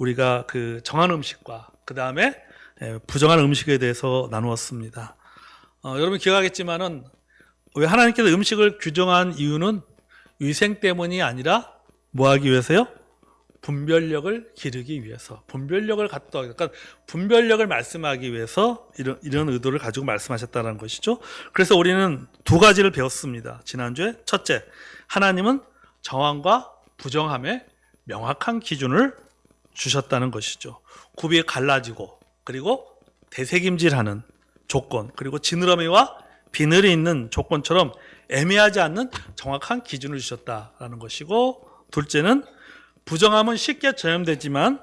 우리가 그 정한 음식과 그 다음에 부정한 음식에 대해서 나누었습니다. 어, 여러분 기억하겠지만은 왜 하나님께서 음식을 규정한 이유는 위생 때문이 아니라 뭐 하기 위해서요? 분별력을 기르기 위해서 분별력을 갖다 그러니까 분별력을 말씀하기 위해서 이런 이런 의도를 가지고 말씀하셨다는 것이죠. 그래서 우리는 두 가지를 배웠습니다. 지난주에 첫째, 하나님은 정함과 부정함에 명확한 기준을 주셨다는 것이죠. 굽이 갈라지고 그리고 대세김질하는 조건 그리고 지느러미와 비늘이 있는 조건처럼 애매하지 않는 정확한 기준을 주셨다라는 것이고 둘째는 부정함은 쉽게 전염되지만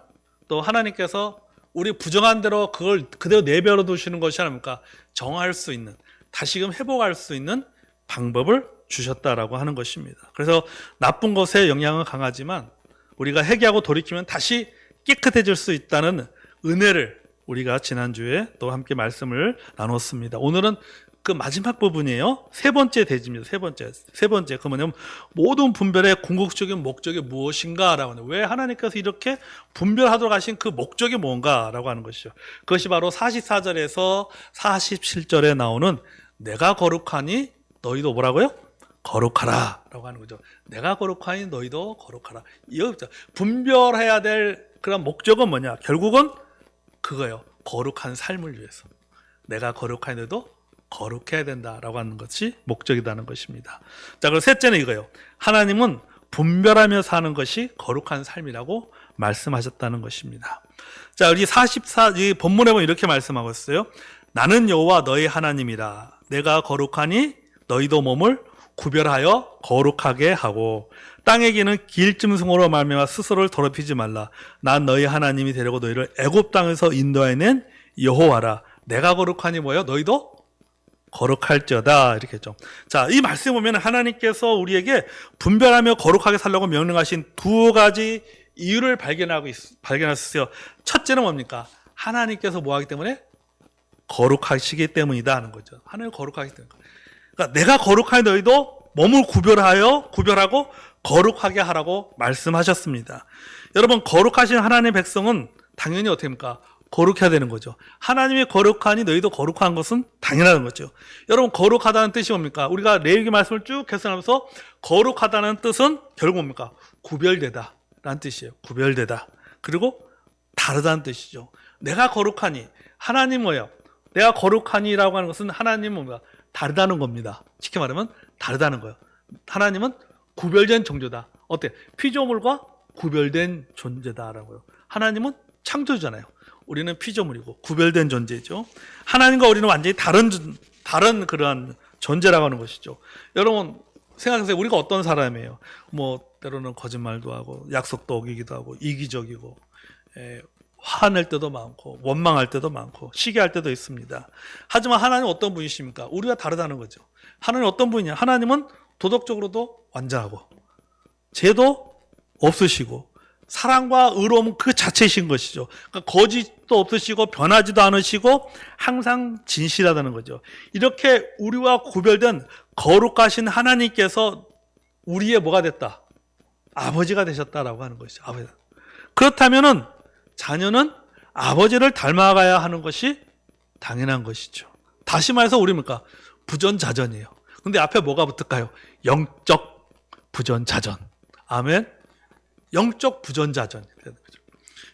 또 하나님께서 우리 부정한 대로 그걸 그대로 내버려 두시는 것이 아닙니까? 정할 수 있는 다시금 회복할 수 있는 방법을 주셨다라고 하는 것입니다. 그래서 나쁜 것에 영향은 강하지만 우리가 회개하고 돌이키면 다시 깨끗해질 수 있다는 은혜를 우리가 지난주에 또 함께 말씀을 나눴습니다. 오늘은 그 마지막 부분이에요. 세 번째 대지입니다. 세 번째. 세 번째. 그 뭐냐면 모든 분별의 궁극적인 목적이 무엇인가라고 하는 왜 하나님께서 이렇게 분별하도록 하신 그 목적이 뭔가라고 하는 것이죠. 그것이 바로 44절에서 47절에 나오는 내가 거룩하니 너희도 뭐라고요? 거룩하라 라고 하는 거죠. 내가 거룩하니 너희도 거룩하라. 이거 분별해야 될 그런 목적은 뭐냐? 결국은 그거예요. 거룩한 삶을 위해서. 내가 거룩하니 너희도 거룩해야 된다라고 하는 것이 목적이라는 것입니다. 자, 그리고 셋째는 이거예요. 하나님은 분별하며 사는 것이 거룩한 삶이라고 말씀하셨다는 것입니다. 자, 우리 44, 이 본문에 보면 이렇게 말씀하고 있어요. 나는 여호와 너희 하나님이라. 내가 거룩하니 너희도 몸을 구별하여 거룩하게 하고 땅에 기는 길짐승으로 말미암아 스스로를 더럽히지 말라. 난 너희 하나님이 되려고 너희를 애굽 땅에서 인도해낸 여호와라. 내가 거룩하니 뭐요? 너희도 거룩할지어다 이렇게 했죠. 자, 이 말씀 보면 하나님께서 우리에게 분별하며 거룩하게 살라고 명령하신 두 가지 이유를 발견하고 있, 발견했어요. 첫째는 뭡니까? 하나님께서 뭐 하기 때문에 거룩하시기 때문이다 하는 거죠. 하나님 거룩하기 때문에. 그러니까 내가 거룩하니 너희도 몸을 구별하여 구별하고 거룩하게 하라고 말씀하셨습니다. 여러분 거룩하신 하나님의 백성은 당연히 어떻게입니까? 거룩해야 되는 거죠. 하나님이 거룩하니 너희도 거룩한 것은 당연한 거죠. 여러분 거룩하다는 뜻이 뭡니까? 우리가 레위기 말씀을 쭉 계산하면서 거룩하다는 뜻은 결국 뭡니까? 구별되다 라는 뜻이에요. 구별되다. 그리고 다르다는 뜻이죠. 내가 거룩하니 하나님 뭐예요? 내가 거룩하니라고 하는 것은 하나님 뭡니까? 다르다는 겁니다. 쉽게 말하면 다르다는 거예요. 하나님은 구별된 존재다. 어때? 피조물과 구별된 존재다라고요. 하나님은 창조잖아요. 우리는 피조물이고 구별된 존재죠. 하나님과 우리는 완전히 다른 다른 그러한 존재라고 하는 것이죠. 여러분 생각하세요. 우리가 어떤 사람이에요? 뭐 때로는 거짓말도 하고 약속도 어기기도 하고 이기적이고 에, 화낼 때도 많고 원망할 때도 많고 시기할 때도 있습니다. 하지만 하나님 어떤 분이십니까? 우리가 다르다는 거죠. 하나님 어떤 분이냐? 하나님은 도덕적으로도 완전하고 죄도 없으시고 사랑과 의로움은 그 자체이신 것이죠. 그러니까 거짓도 없으시고 변하지도 않으시고 항상 진실하다는 거죠. 이렇게 우리와 구별된 거룩하신 하나님께서 우리의 뭐가 됐다? 아버지가 되셨다라고 하는 것이죠. 아버지. 그렇다면은 자녀는 아버지를 닮아가야 하는 것이 당연한 것이죠. 다시 말해서 우리입니까? 부전자전이에요. 근데 앞에 뭐가 붙을까요? 영적 부전자전. 아멘. 영적 부전자전.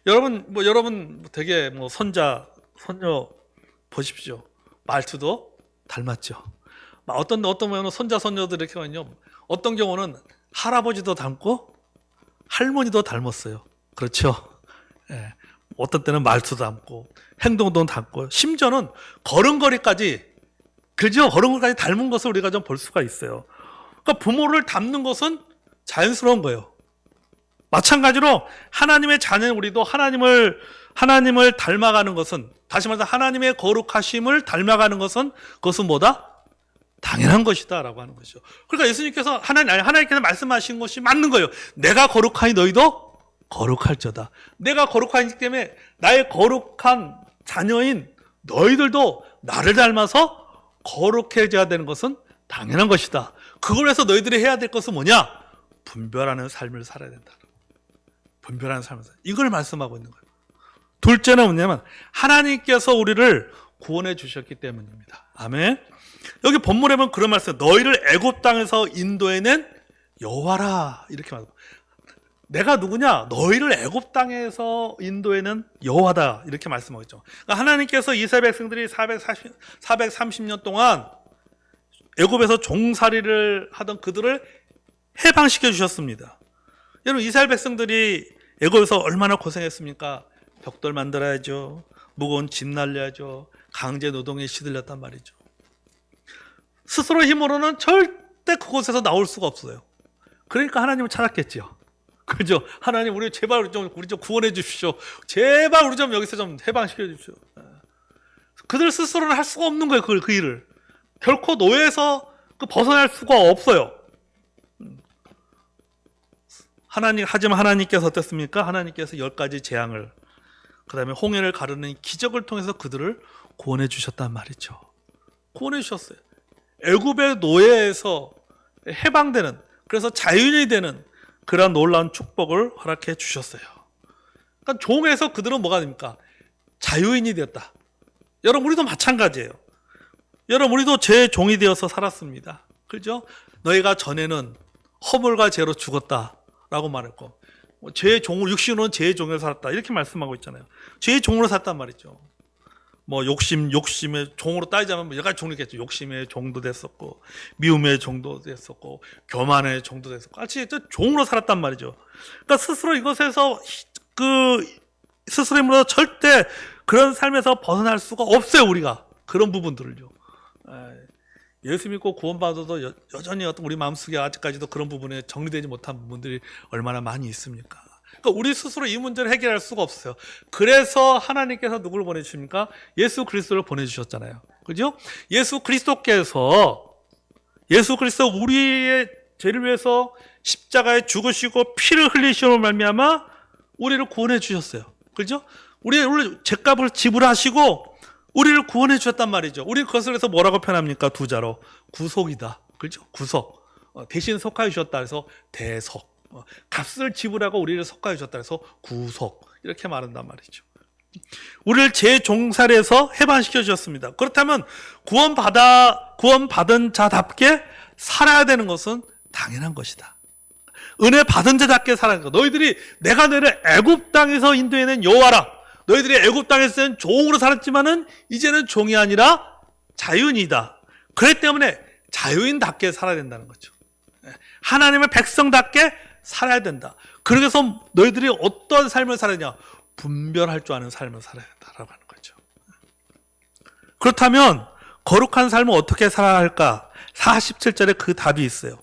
여러분 뭐 여러분 되게 뭐 손자 손녀 보십시오. 말투도 닮았죠. 어떤 어떤 경우는 손자 손녀들 이렇게 하면요. 어떤 경우는 할아버지도 닮고 할머니도 닮았어요. 그렇죠. 예. 어떤 때는 말투도 닮고 행동도 닮고 심지어는 걸음걸이까지 그죠 걸음걸이까지 닮은 것을 우리가 좀 볼 수가 있어요. 그러니까 부모를 닮는 것은 자연스러운 거예요. 마찬가지로 하나님의 자녀 우리도 하나님을 하나님을 닮아가는 것은 다시 말해서 하나님의 거룩하심을 닮아가는 것은 그것은 뭐다? 당연한 것이다라고 하는 것이죠. 그러니까 예수님께서 하나님 아니 하나님께서 말씀하신 것이 맞는 거예요. 내가 거룩하니 너희도 거룩할저다. 내가 거룩하기 때문에 나의 거룩한 자녀인 너희들도 나를 닮아서 거룩해져야 되는 것은 당연한 것이다. 그걸 위해서 너희들이 해야 될 것은 뭐냐? 분별하는 삶을 살아야 된다. 분별하는 삶을 살. 이걸 말씀하고 있는 거예요. 둘째는 뭐냐면 하나님께서 우리를 구원해 주셨기 때문입니다. 아멘. 여기 본문에 보면 그런 말씀. 너희를 애굽 땅에서 인도해낸 여호와라 이렇게 말하고. 내가 누구냐? 너희를 애굽 땅에서 인도해낸 여호와다 이렇게 말씀하고 있죠. 그러니까 하나님께서 이스라엘 백성들이 440, 430년 동안 애굽에서 종살이를 하던 그들을 해방시켜 주셨습니다. 여러분 이스라엘 백성들이 애굽에서 얼마나 고생했습니까? 벽돌 만들어야죠. 무거운 짐 날려야죠. 강제 노동에 시들렸단 말이죠. 스스로 힘으로는 절대 그곳에서 나올 수가 없어요. 그러니까 하나님을 찾았겠지요. 그죠? 하나님 우리 제발 좀 우리 좀 구원해 주십시오. 제발 우리 좀 여기서 좀 해방시켜 주십시오. 그들 스스로는 할 수가 없는 거예요. 그, 그 일을 결코 노예에서 그 벗어날 수가 없어요. 하나님 하지만 하나님께서 어땠습니까? 하나님께서 열 가지 재앙을 그 다음에 홍해를 가르는 기적을 통해서 그들을 구원해 주셨단 말이죠. 구원해 주셨어요. 애굽의 노예에서 해방되는 그래서 자유인이 되는 그러한 놀라운 축복을 허락해 주셨어요. 그러니까 종에서 그들은 뭐가 됩니까? 자유인이 되었다. 여러분 우리도 마찬가지예요. 여러분 우리도 제 종이 되어서 살았습니다. 그죠? 너희가 전에는 허물과 죄로 죽었다라고 말했고 뭐 죄의 종을 육신으로는 죄의 종으로 살았다 이렇게 말씀하고 있잖아요. 죄의 종으로 살단 말이죠. 뭐 욕심 욕심의 종으로 따지자면 뭐 여러 가지 종이 있겠죠. 욕심의 종도 됐었고 미움의 종도 됐었고 교만의 종도 됐었고 같이 또 종으로 살았단 말이죠. 그러니까 스스로 이것에서 히- 그 스스로 힘으로 절대 그런 삶에서 벗어날 수가 없어요 우리가 그런 부분들을요. 에, 예수 믿고 구원받아도 여, 여전히 어떤 우리 마음속에 아직까지도 그런 부분에 정리되지 못한 부분들이 얼마나 많이 있습니까? 그러니까 우리 스스로 이 문제를 해결할 수가 없어요. 그래서 하나님께서 누구를 보내주십니까? 예수 그리스도를 보내주셨잖아요. 그죠? 예수 그리스도께서 예수 그리스도 우리의 죄를 위해서 십자가에 죽으시고 피를 흘리시로 말미암아 우리를 구원해 주셨어요. 그죠? 우리 우리 죄값을 지불하시고 우리를 구원해 주셨단 말이죠. 우리 그것을 해서 뭐라고 표현합니까? 두 자로 구속이다. 그죠? 구속. 어, 대신 속하여 주셨다 해서 대속. 어, 값을 지불하고 우리를 속하여 주셨다 해서 구속. 이렇게 말한단 말이죠. 우리를 제 종살에서 해방시켜 주셨습니다. 그렇다면 구원받아 구원받은 자답게 살아야 되는 것은 당연한 것이다. 은혜 받은 자답게 살아야 거. 너희들이 내가 너희를 애굽 땅에서 인도해낸 여호와라. 너희들이 애굽 땅에서는 종으로 살았지만은 이제는 종이 아니라 자유인이다. 그렇기 때문에 자유인답게 살아야 된다는 거죠. 하나님의 백성답게 살아야 된다. 그래서 너희들이 어떤 삶을 살아야 분별할 줄 아는 삶을 살아야 된다라고 하는 거죠. 그렇다면 거룩한 삶을 어떻게 살아야 할까? 47절에 그 답이 있어요.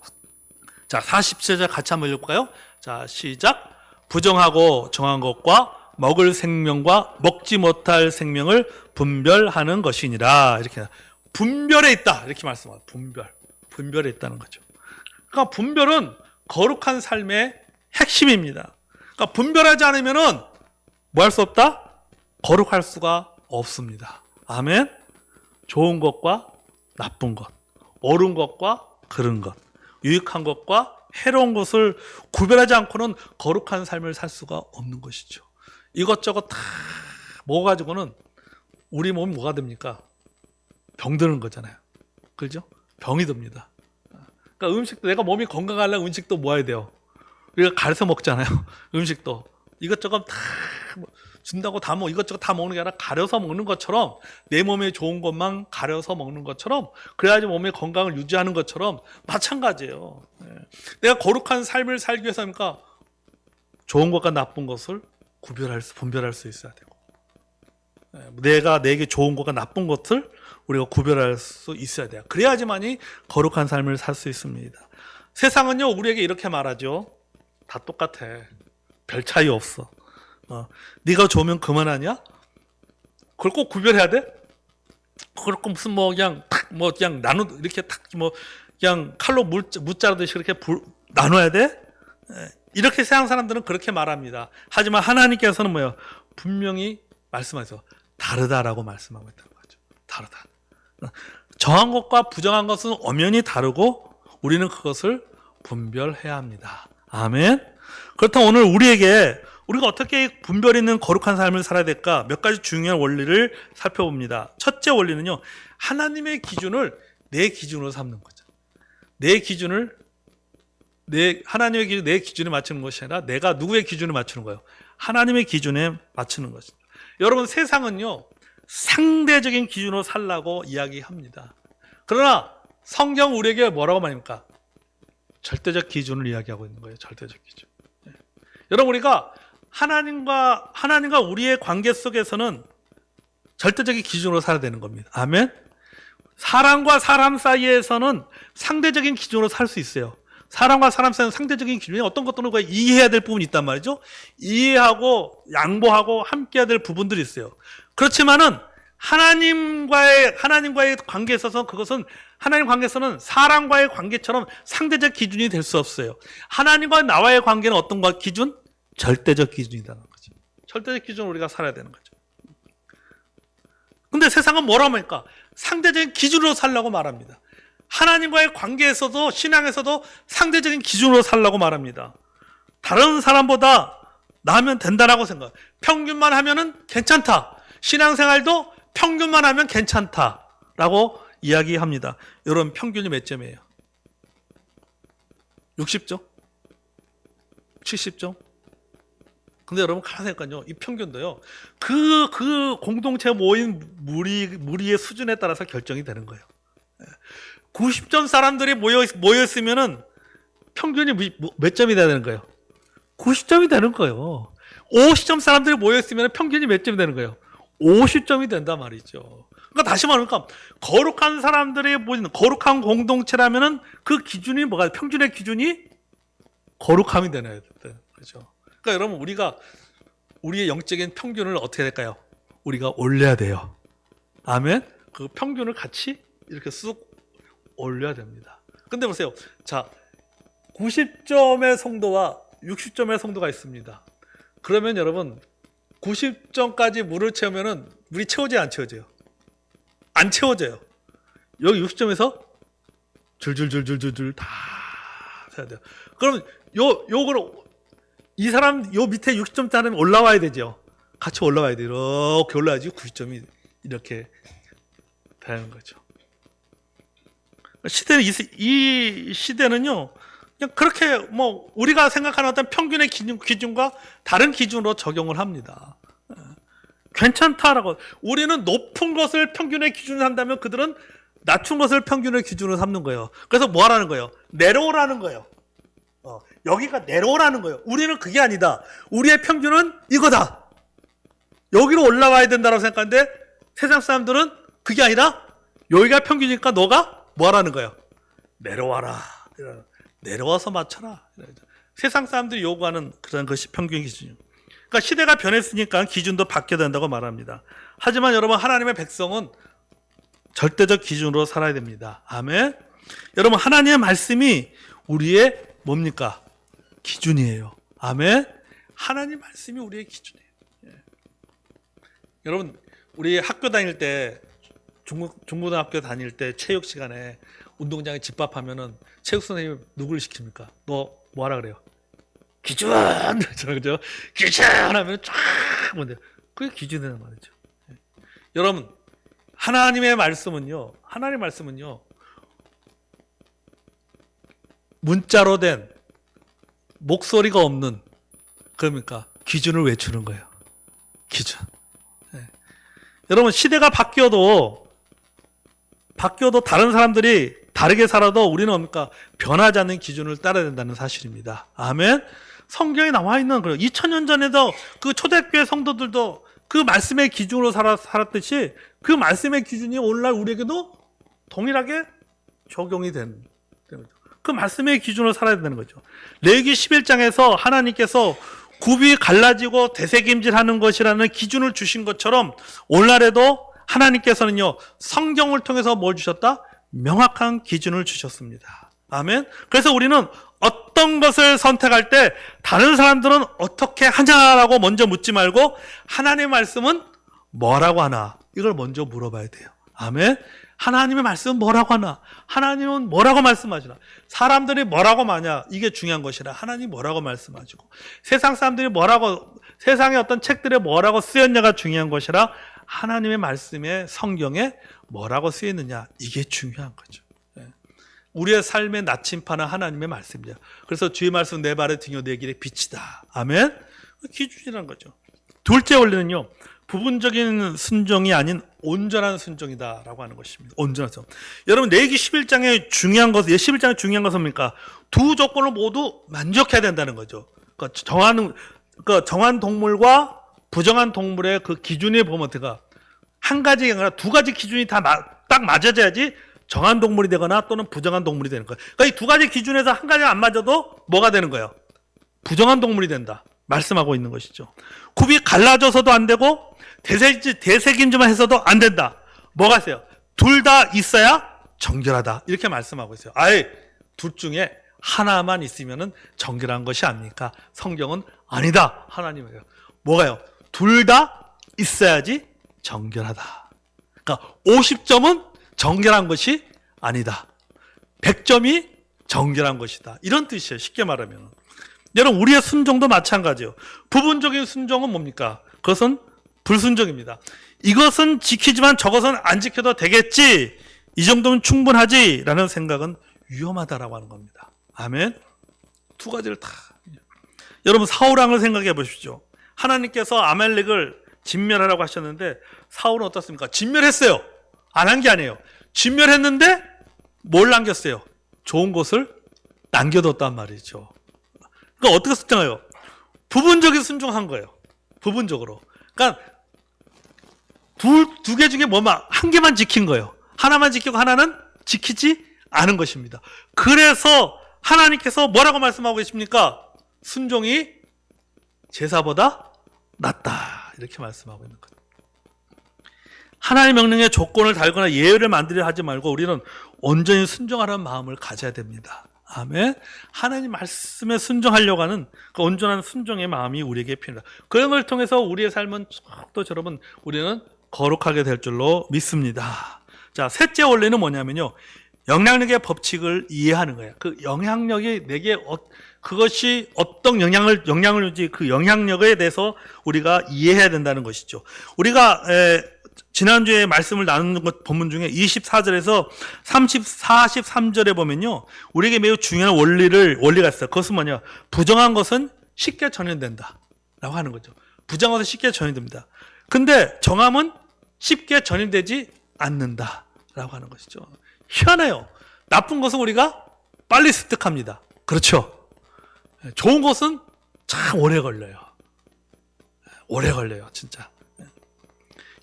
자, 47절 같이 한번 읽을까요? 자, 시작. 부정하고 정한 것과 먹을 생명과 먹지 못할 생명을 분별하는 것이니라. 이렇게 분별에 있다. 이렇게 말씀합니다. 분별. 분별에 있다는 거죠. 그러니까 분별은 거룩한 삶의 핵심입니다. 그러니까 분별하지 않으면은 뭐 할 수 없다? 거룩할 수가 없습니다. 아멘. 좋은 것과 나쁜 것, 옳은 것과 그른 것, 유익한 것과 해로운 것을 구별하지 않고는 거룩한 삶을 살 수가 없는 것이죠. 이것저것 다 모아가지고는 우리 몸이 뭐가 됩니까? 병드는 거잖아요. 그죠? 병이 듭니다. 그러니까 음식도 내가 몸이 건강하려면 음식도 모아야 돼요. 우리가 가려서 먹잖아요. 음식도 이것저것 다 준다고 다 뭐 이것저것 다 먹는 게 아니라 가려서 먹는 것처럼 내 몸에 좋은 것만 가려서 먹는 것처럼 그래야지 몸의 건강을 유지하는 것처럼 마찬가지예요. 예. 내가 거룩한 삶을 살기 위해서 니까 좋은 것과 나쁜 것을 구별할 수 분별할 수 있어야 되고 예, 내가 내게 좋은 것과 나쁜 것을 우리가 구별할 수 있어야 돼요. 그래야지만이 거룩한 삶을 살 수 있습니다. 세상은요 우리에게 이렇게 말하죠. 다 똑같아. 별 차이 없어. 어, 네가 좋으면 그만하냐? 그걸 꼭 구별해야 돼? 그걸 꼭 무슨 뭐 그냥 탁뭐 그냥 나누 이렇게 탁 뭐 그냥 칼로 물 무자르듯이 이렇게 불, 나눠야 돼? 에, 이렇게 세상 사람들은 그렇게 말합니다. 하지만 하나님께서는 뭐예요? 분명히 말씀하세요. 다르다라고 말씀하고 있다는 거죠. 다르다. 정한 것과 부정한 것은 엄연히 다르고 우리는 그것을 분별해야 합니다. 아멘. 그렇다면 오늘 우리에게 우리가 어떻게 분별 있는 거룩한 삶을 살아야 될까? 몇 가지 중요한 원리를 살펴봅니다. 첫째 원리는요. 하나님의 기준을 내 기준으로 삼는 거죠. 내 기준을 내 하나님의 기준 내 기준에 맞추는 것이 아니라 내가 누구의 기준에 맞추는 거예요. 하나님의 기준에 맞추는 것입니다. 여러분 세상은요. 상대적인 기준으로 살라고 이야기합니다. 그러나 성경 우리에게 뭐라고 말입니까? 절대적 기준을 이야기하고 있는 거예요. 절대적 기준. 예. 여러분 우리가 하나님과 하나님과 우리의 관계 속에서는 절대적인 기준으로 살아야 되는 겁니다. 아멘. 사람과 사람 사이에서는 상대적인 기준으로 살 수 있어요. 사람과 사람 사이는 상대적인 기준이 어떤 것들은 이해해야 될 부분이 있단 말이죠. 이해하고 양보하고 함께해야 될 부분들이 있어요. 그렇지만은 하나님과의 하나님과의 관계에 있어서 그것은 하나님 관계에서는 사람과의 관계처럼 상대적 기준이 될 수 없어요. 하나님과 나와의 관계는 어떤 거 기준? 절대적 기준이라는 거죠. 절대적 기준으로 우리가 살아야 되는 거죠. 근데 세상은 뭐라고 합니까? 상대적인 기준으로 살라고 말합니다. 하나님과의 관계에서도 신앙에서도 상대적인 기준으로 살라고 말합니다. 다른 사람보다 나으면 된다라고 생각. 평균만 하면은 괜찮다. 신앙생활도 평균만 하면 괜찮다라고 이야기합니다. 여러분 평균이 몇 점이에요? 60점? 70점? 근데 여러분 가만 생각하면요. 이 평균도요. 그, 그 공동체 모인 무리, 무리의 수준에 따라서 결정이 되는 거예요. 90점 사람들이 모여, 모였으면은 평균이 뭐- 뭐- 몇 점이 돼야 되는 거예요? 90점이 되는 거예요. 50점 사람들이 모였으면 평균이 몇 점이 되는 거예요? 50점이 된단 말이죠. 그러니까 다시 말하니까 거룩한 사람들이 모이는 거룩한 공동체라면은 그 기준이 뭐가 평균의 기준이 거룩함이 되는 거죠. 그러니까 여러분 우리가 우리의 영적인 평균을 어떻게 될까요? 우리가 올려야 돼요. 아멘. 그 평균을 같이 이렇게 쑥 올려야 됩니다. 근데 보세요. 자, 90점의 성도와 60점의 성도가 있습니다. 그러면 여러분 90점까지 물을 채우면은 물이 채워져요, 안 채워져요? 안 채워져요. 여기 60점에서 줄줄줄줄줄줄 다 해야 돼요. 그러면 요 요걸 이 사람 요 밑에 60점 짜리면 올라와야 되죠. 같이 올라와야 돼요. 이렇게 올라야지 90점이 이렇게 되는 거죠. 시대는 이 시대는요. 그냥 그렇게 뭐 우리가 생각하는 어떤 평균의 기준, 기준과 다른 기준으로 적용을 합니다. 예. 괜찮다라고 우리는 높은 것을 평균의 기준으로 한다면 그들은 낮춘 것을 평균의 기준으로 삼는 거예요. 그래서 뭐 하라는 거예요? 내려오라는 거예요. 어, 여기가 내려오라는 거예요. 우리는 그게 아니다. 우리의 평균은 이거다. 여기로 올라와야 된다고 생각하는데 세상 사람들은 그게 아니라 여기가 평균이니까 너가 뭐 하라는 거예요? 내려와라. 내려와서 맞춰라. 세상 사람들이 요구하는 그런 것이 평균 기준이에요. 그러니까 시대가 변했으니까 기준도 바뀌어야 된다고 말합니다. 하지만 여러분 하나님의 백성은 절대적 기준으로 살아야 됩니다. 아멘. 여러분 하나님의 말씀이 우리의 뭡니까? 기준이에요. 아멘. 하나님 말씀이 우리의 기준이에요. 예. 여러분 우리 학교 다닐 때 중고, 중고등학교 다닐 때 체육 시간에 운동장에 집합하면은 체육 선생님 누구를 시킵니까? 너 뭐하라 그래요? 기준 그렇죠 그죠? 기준 하면 쫙 뭔데 그게 기준이란 말이죠. 예. 여러분 하나님의 말씀은요. 하나님의 말씀은요. 문자로 된 목소리가 없는 그러니까 기준을 외치는 거예요. 기준. 예. 여러분 시대가 바뀌어도 바뀌어도 다른 사람들이 다르게 살아도 우리는 뭡니까 변하지 않는 기준을 따라야 된다는 사실입니다. 아멘. 성경에 나와 있는 그런 2000년 전에도 그 초대교회 성도들도 그 말씀의 기준으로 살았, 살았듯이 그 말씀의 기준이 오늘날 우리에게도 동일하게 적용이 되는 거죠. 그 말씀의 기준으로 살아야 되는 거죠. 레기 11장에서 하나님께서 굽이 갈라지고 대세김질하는 것이라는 기준을 주신 것처럼 오늘날에도 하나님께서는요 성경을 통해서 뭘 주셨다? 명확한 기준을 주셨습니다. 아멘. 그래서 우리는 어떤 것을 선택할 때 다른 사람들은 어떻게 하냐라고 먼저 묻지 말고 하나님의 말씀은 뭐라고 하나 이걸 먼저 물어봐야 돼요. 아멘. 하나님의 말씀은 뭐라고 하나? 하나님은 뭐라고 말씀하시나? 사람들이 뭐라고 마냐? 이게 중요한 것이라 하나님이 뭐라고 말씀하시고 세상 사람들이 뭐라고 세상의 어떤 책들에 뭐라고 쓰였냐가 중요한 것이라 하나님의 말씀에 성경에 뭐라고 쓰였느냐 이게 중요한 거죠. 예. 우리의 삶의 나침판은 하나님의 말씀이죠. 그래서 주의 말씀 내 발에 등여 내 길에 빛이다. 아멘. 그 기준이라는 거죠. 둘째 원리는요. 부분적인 순종이 아닌 온전한 순종이다라고 하는 것입니다. 온전한 순종. 여러분 레기 11장의 중요한 것은 11장의 중요한 것은 뭡니까? 두 조건을 모두 만족해야 된다는 거죠. 그러니까 정한 그 정한 동물과 부정한 동물의 그 기준이 보면 어때가 한 가지가 아니라 두 가지 기준이 다 딱 맞아져야지 정한 동물이 되거나 또는 부정한 동물이 되는 거예요. 그러니까 이 두 가지 기준에서 한 가지가 안 맞아도 뭐가 되는 거예요? 부정한 동물이 된다. 말씀하고 있는 것이죠. 굽이 갈라져서도 안 되고 대색, 대색임지만 해서도 안 된다. 뭐가 있어요? 둘 다 있어야 정결하다. 이렇게 말씀하고 있어요. 아예 둘 중에 하나만 있으면 정결한 것이 아닙니까? 성경은 아니다. 하나님이에요. 뭐가요? 둘 다 있어야지 정결하다. 그러니까 50점은 정결한 것이 아니다. 100점이 정결한 것이다. 이런 뜻이에요. 쉽게 말하면. 여러분, 우리의 순종도 마찬가지예요. 부분적인 순종은 뭡니까? 그것은 불순종입니다. 이것은 지키지만 저것은 안 지켜도 되겠지. 이 정도면 충분하지. 라는 생각은 위험하다라고 하는 겁니다. 아멘. 두 가지를 다. 여러분, 사울왕을 생각해 보십시오. 하나님께서 아멜렉을 진멸하라고 하셨는데 사울은 어떻습니까? 진멸했어요. 안 한 게 아니에요. 진멸했는데 뭘 남겼어요? 좋은 것을 남겨뒀단 말이죠. 그러니까 어떻게 순종해요? 부분적인 순종한 거예요. 부분적으로. 그러니까 두두 개 중에 뭐만 한 개만 지킨 거예요. 하나만 지키고 하나는 지키지 않은 것입니다. 그래서 하나님께서 뭐라고 말씀하고 계십니까? 순종이 제사보다 낫다. 이렇게 말씀하고 있는 거예요. 하나님의 명령에 조건을 달거나 예외를 만들려 하지 말고 우리는 온전히 순종하라는 마음을 가져야 됩니다. 아멘. 하나님 말씀에 순종하려고 하는 그 온전한 순종의 마음이 우리에게 필요합니다. 그런 걸 통해서 우리의 삶은 또 여러분 우리는 거룩하게 될 줄로 믿습니다. 자, 셋째 원리는 뭐냐면요. 영향력의 법칙을 이해하는 거예요. 그 영향력이 내게 어, 그것이 어떤 영향을 영향을 주지 그 영향력에 대해서 우리가 이해해야 된다는 것이죠. 우리가 에, 지난주에 말씀을 나누는 것 본문 중에 24절에서 30, 43절에 보면요. 우리에게 매우 중요한 원리를, 원리가 있어요. 그것은 뭐냐. 부정한 것은 쉽게 전염된다. 라고 하는 거죠. 부정한 것은 쉽게 전염됩니다. 근데 정함은 쉽게 전염되지 않는다. 라고 하는 것이죠. 희한해요. 나쁜 것은 우리가 빨리 습득합니다. 그렇죠. 좋은 것은 참 오래 걸려요. 오래 걸려요, 진짜.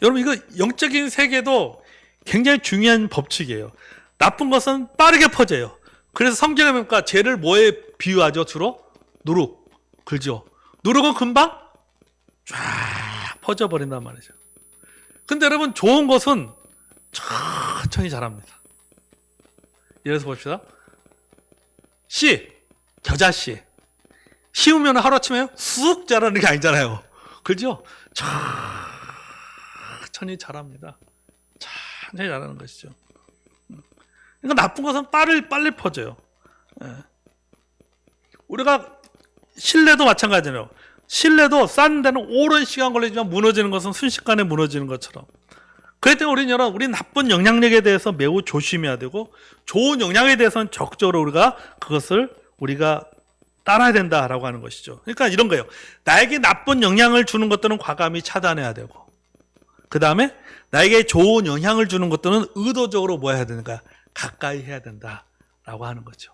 여러분 이거 영적인 세계도 굉장히 중요한 법칙이에요. 나쁜 것은 빠르게 퍼져요. 그래서 성경에 보니까 죄를 뭐에 비유하죠? 주로 누룩, 글죠. 누룩은 금방 쫙 퍼져버린단 말이죠. 근데 여러분 좋은 것은 천천히 자랍니다. 예를 들어서 봅시다. 씨, 겨자씨. 심으면 하루아침에 쑥 자라는 게 아니잖아요. 그죠? 천천히 자랍니다. 천천히 자라는 것이죠. 그러니까 나쁜 것은 빨리 빨리 퍼져요. 예. 우리가 신뢰도 마찬가지예요. 신뢰도 쌓는 데는 오랜 시간 걸리지만 무너지는 것은 순식간에 무너지는 것처럼. 그럴 때 우리는 여러분, 우리 나쁜 영향력에 대해서 매우 조심해야 되고 좋은 영향에 대해서는 적극적으로 우리가 그것을 우리가 따라야 된다라고 하는 것이죠. 그러니까 이런 거예요. 나에게 나쁜 영향을 주는 것들은 과감히 차단해야 되고 그 다음에 나에게 좋은 영향을 주는 것들은 의도적으로 뭐 해야 되는가? 가까이 해야 된다라고 하는 거죠.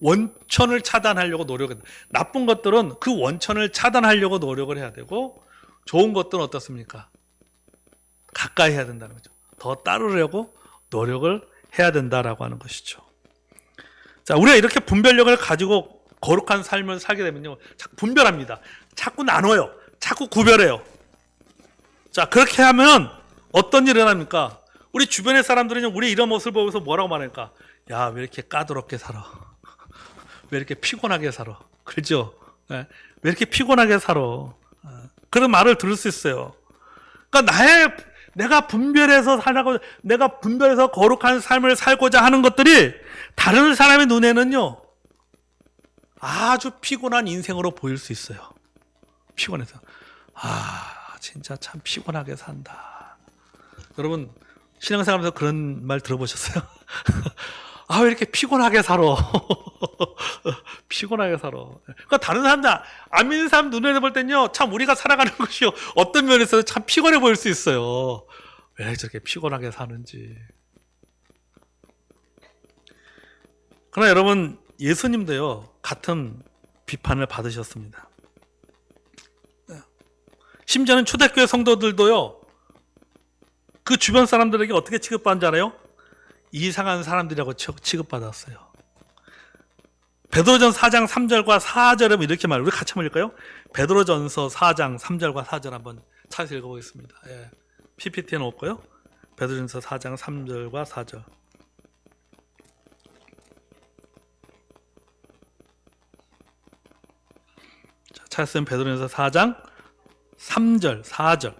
원천을 차단하려고 노력은 나쁜 것들은 그 원천을 차단하려고 노력을 해야 되고 좋은 것들은 어떻습니까? 가까이 해야 된다는 거죠. 더 따르려고 노력을 해야 된다라고 하는 것이죠. 자, 우리가 이렇게 분별력을 가지고 거룩한 삶을 살게 되면요. 자꾸 분별합니다. 자꾸 나눠요. 자꾸 구별해요. 자, 그렇게 하면 어떤 일이 일어납니까? 우리 주변의 사람들은 우리 이런 모습을 보면서 뭐라고 말할까? 야, 왜 이렇게 까다롭게 살아? 왜 이렇게 피곤하게 살아? 그죠? 네. 왜 이렇게 피곤하게 살아? 어, 그런 말을 들을 수 있어요. 그러니까 나의 내가 분별해서 살라고 내가 분별해서 거룩한 삶을 살고자 하는 것들이 다른 사람의 눈에는요 아주 피곤한 인생으로 보일 수 있어요. 피곤해서 아 진짜 참 피곤하게 산다. 여러분 신앙생활하면서 그런 말 들어보셨어요? 아 왜 이렇게 피곤하게 살아? 피곤하게 살아. 그러니까 다른 사람들 안 믿는 사람 눈에 볼 땐요 참 우리가 살아가는 것이 어떤 면에서 참 피곤해 보일 수 있어요. 왜 저렇게 피곤하게 사는지. 그러나 여러분 예수님도요 같은 비판을 받으셨습니다. 심지어는 초대교회 성도들도요 그 주변 사람들에게 어떻게 취급받는 줄 알아요? 이상한 사람들이라고 취- 취급받았어요. 베드로전 4장 3절과 4절은 이렇게 말. 우리 같이 한번 읽을까요? 베드로전서 4장 3절과 4절 한번 찾아서 읽어보겠습니다. 예. PPT에는 없고요. 베드로전서 4장 3절과 4절. 찾았으면 베드로전서 4장 3절, 4절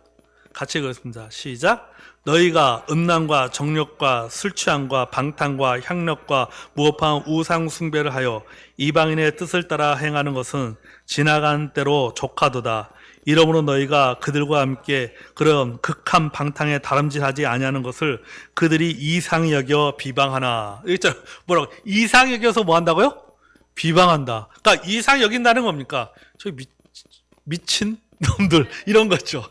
같이 읽겠습니다. 시작. 너희가 음란과 정욕과 술 취함과 방탕과 향락과 무업한 우상 숭배를 하여 이방인의 뜻을 따라 행하는 것은 지나간 때로 족하도다. 이러므로 너희가 그들과 함께 그런 극한 방탕에 다름질하지 아니하는 것을 그들이 이상히 여겨 비방하나. 이죠 뭐라고? 이상히 여겨서 뭐 한다고요? 비방한다. 그러니까 이상 여긴다는 겁니까? 저 미, 미친 놈들 이런 거죠.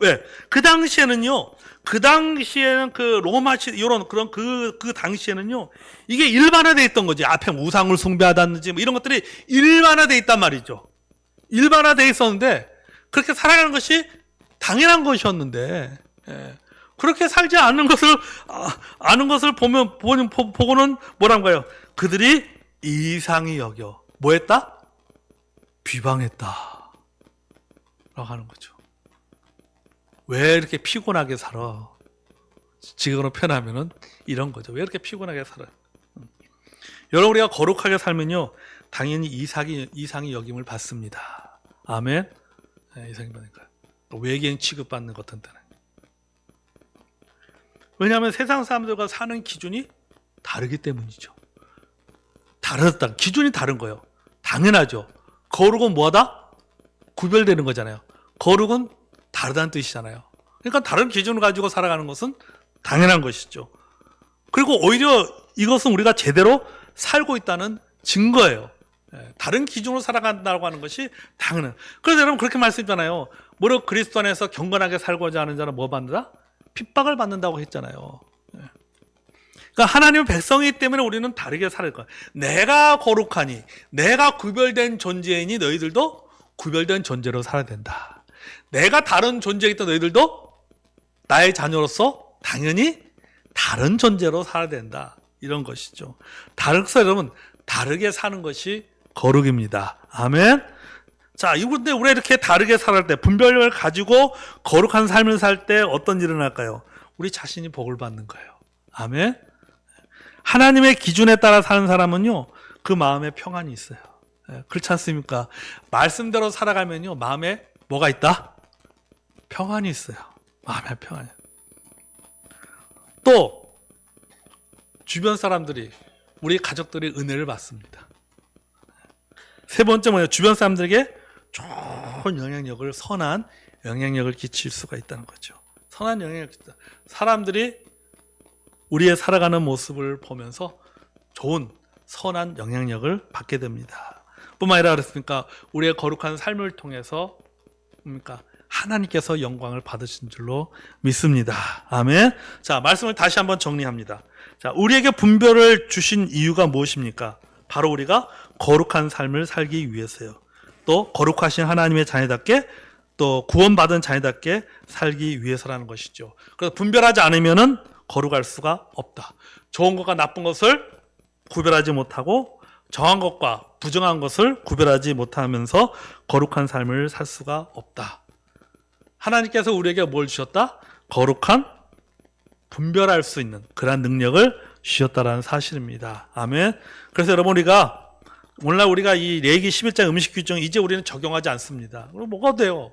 왜? 그 당시에는요. 그 당시에는 그 로마 시 이런 그런 그그 당시에는요. 이게 일반화돼 있던 거지. 앞에 우상을 숭배하다든지 뭐 이런 것들이 일반화돼 있단 말이죠. 일반화돼 있었는데 그렇게 살아가는 것이 당연한 것이었는데 예. 그렇게 살지 않는 것을 아, 아는 것을 보면 보고는 뭐란가요? 그들이 이상히 여겨 뭐 했다? 비방했다. 라고 하는 거죠. 왜 이렇게 피곤하게 살아? 지금으로 표현하면은 이런 거죠. 왜 이렇게 피곤하게 살아? 음. 여러분 우리가 거룩하게 살면요, 당연히 이상이 이상이 여김을 받습니다. 아멘. 네, 이상이 받으니까 외계인 취급받는 것 같은 때는. 왜냐하면 세상 사람들과 사는 기준이 다르기 때문이죠. 다르다. 기준이 다른 거예요. 당연하죠. 거룩은 뭐하다? 구별되는 거잖아요. 거룩은 다르다는 뜻이잖아요. 그러니까 다른 기준을 가지고 살아가는 것은 당연한 것이죠. 그리고 오히려 이것은 우리가 제대로 살고 있다는 증거예요. 예, 다른 기준으로 살아간다고 하는 것이 당연한. 그래서 여러분 그렇게 말씀했잖아요. 무릇 그리스도 안에서 경건하게 살고자 하는 자는 뭐 받는다? 핍박을 받는다고 했잖아요. 예. 그러니까 하나님의 백성이기 때문에 우리는 다르게 살을 거야. 내가 거룩하니, 내가 구별된 존재이니 너희들도 구별된 존재로 살아야 된다. 내가 다른 존재이기 너희들도 나의 자녀로서 당연히 다른 존재로 살아야 된다. 이런 것이죠. 다르서 여러분, 다르게 사는 것이 거룩입니다. 아멘. 자, 이분데 우리가 이렇게 다르게 살을 때, 분별을 가지고 거룩한 삶을 살 때 어떤 일이 날까요? 우리 자신이 복을 받는 거예요. 아멘. 하나님의 기준에 따라 사는 사람은요, 그 마음에 평안이 있어요. 예, 그렇지 않습니까? 말씀대로 살아가면요, 마음에 뭐가 있다? 평안이 있어요. 마음에 평안이. 또, 주변 사람들이, 우리 가족들이 은혜를 받습니다. 세 번째 뭐예요? 주변 사람들에게 좋은 영향력을, 선한 영향력을 끼칠 수가 있다는 거죠. 선한 영향력을 끼친다. 사람들이 우리의 살아가는 모습을 보면서 좋은 선한 영향력을 받게 됩니다. 뿐만 아니라 그랬습니까? 우리의 거룩한 삶을 통해서 뭡니까? 하나님께서 영광을 받으신 줄로 믿습니다. 아멘. 자, 말씀을 다시 한번 정리합니다. 자, 우리에게 분별을 주신 이유가 무엇입니까? 바로 우리가 거룩한 삶을 살기 위해서요. 또 거룩하신 하나님의 자녀답게 또 구원받은 자녀답게 살기 위해서라는 것이죠. 그래서 분별하지 않으면은 거룩할 수가 없다. 좋은 것과 나쁜 것을 구별하지 못하고 정한 것과 부정한 것을 구별하지 못하면서 거룩한 삶을 살 수가 없다. 하나님께서 우리에게 뭘 주셨다? 거룩한 분별할 수 있는 그러한 능력을 주셨다라는 사실입니다. 아멘. 그래서 여러분 우리가 오늘날 우리가 이 레기 11장 음식 규정 이제 우리는 적용하지 않습니다. 그럼 뭐가 돼요?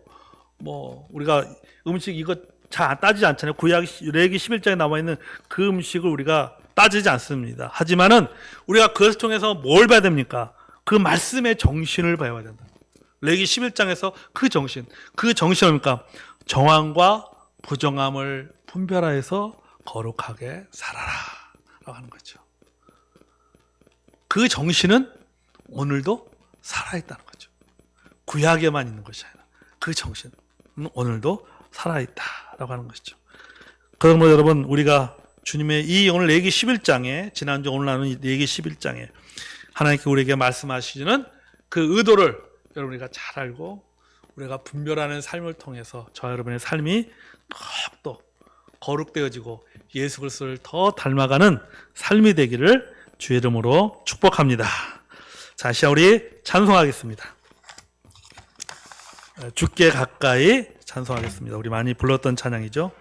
뭐 우리가 음식 이거 잘 따지지 않잖아요. 구약 레기 11장에 나와 있는 그 음식을 우리가 따지지 않습니다. 하지만은 우리가 그것을 통해서 뭘 봐야 됩니까? 그 말씀의 정신을 봐야 된다. 레기 11장에서 그 정신, 그 정신은 뭡니까? 정함과 부정함을 분별하여서 거룩하게 살아라. 라고 하는 거죠. 그 정신은 오늘도 살아있다는 거죠. 구약에만 있는 것이 아니라 그 정신은 오늘도 살아있다 라고 하는 것이죠. 그러므로 여러분 우리가 주님의 이 오늘 얘기 11장에 지난주 오늘 나눈 얘기 11장에 하나님께 우리에게 말씀하시는 그 의도를 여러분 우리가 잘 알고 우리가 분별하는 삶을 통해서 저 여러분의 삶이 더욱더 거룩되어지고 예수 그리스도를 더 닮아가는 삶이 되기를 주의 이름으로 축복합니다. 자, 시작 우리 찬송하겠습니다. 죽게 가까이 찬송하겠습니다. 우리 많이 불렀던 찬양이죠.